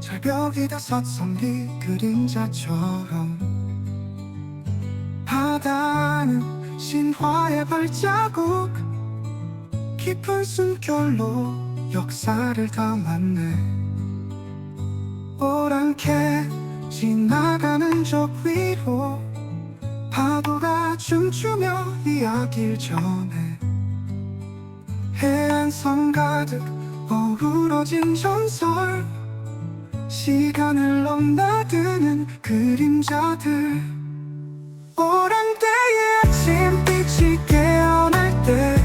새벽이 다섯성리 그림자처럼. 바다는 신화의 발자국 깊은 숨결로 역사를 담았네. 오랑캐 지나가는 적 위로 파도가 춤추며 이야기를 전해. 해안선 가득 어우러진 전설. 시간을 넘나드는 그림자들. 오랑대의 아침빛이 깨어날 때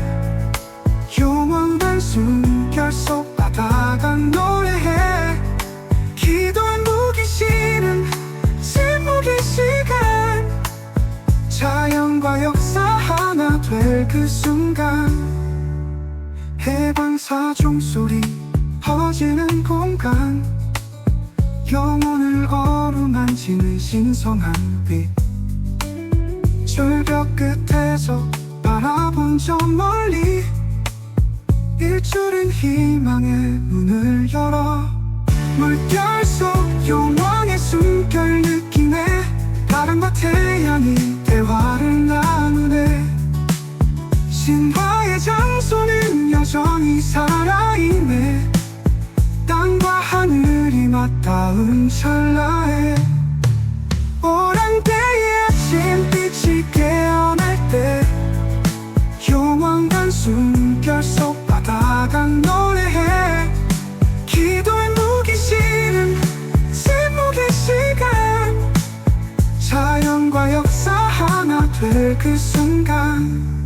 용왕한 숨결 속 바다가 노래해. 기도한 무기시는 침묵의 시간. 자연과 역사 하나 될 그 순간 해방사 종 소리 퍼지는 공간. 영혼을 어루만지는 신성한 빛. 절벽 끝에서 바라본 저 멀리. 일출은 희망의 문을 열어. 물결 속 용왕의 숨결 느끼네 바람과 태양이 대화를 나누네. 장소는 여전히 살아있네. 땅과 하늘이 맞닿은 찰나에 오랑대의 아침빛이 깨어날 때 용왕한 숨결 속 바다가 노래해. 기도의 무기시는 침묵의 시간. 자연과 역사 하나 될 그 순간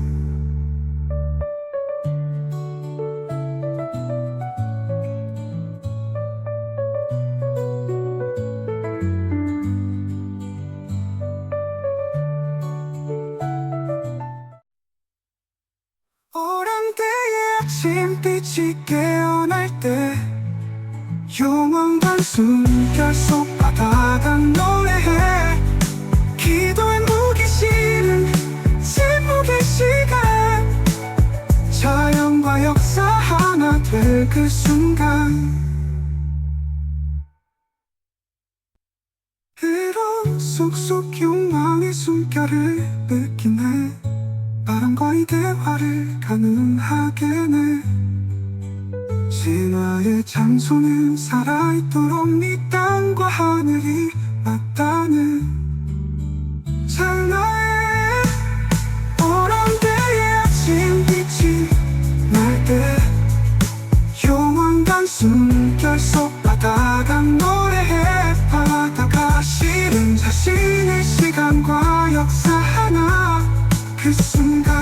아침빛이 깨어날 때 용왕한 숨결 속 바다가 노래해. 기도의 무기시는 침묵의 시간. 자연과 역사 하나 될 그 순간. 으로 쏙쏙 욕망의 숨결을 느끼네 바람과의 대화를 가능하게 네 신화의 장소는 살아있도록 네 땅과 하늘이 맞닿는 그 순간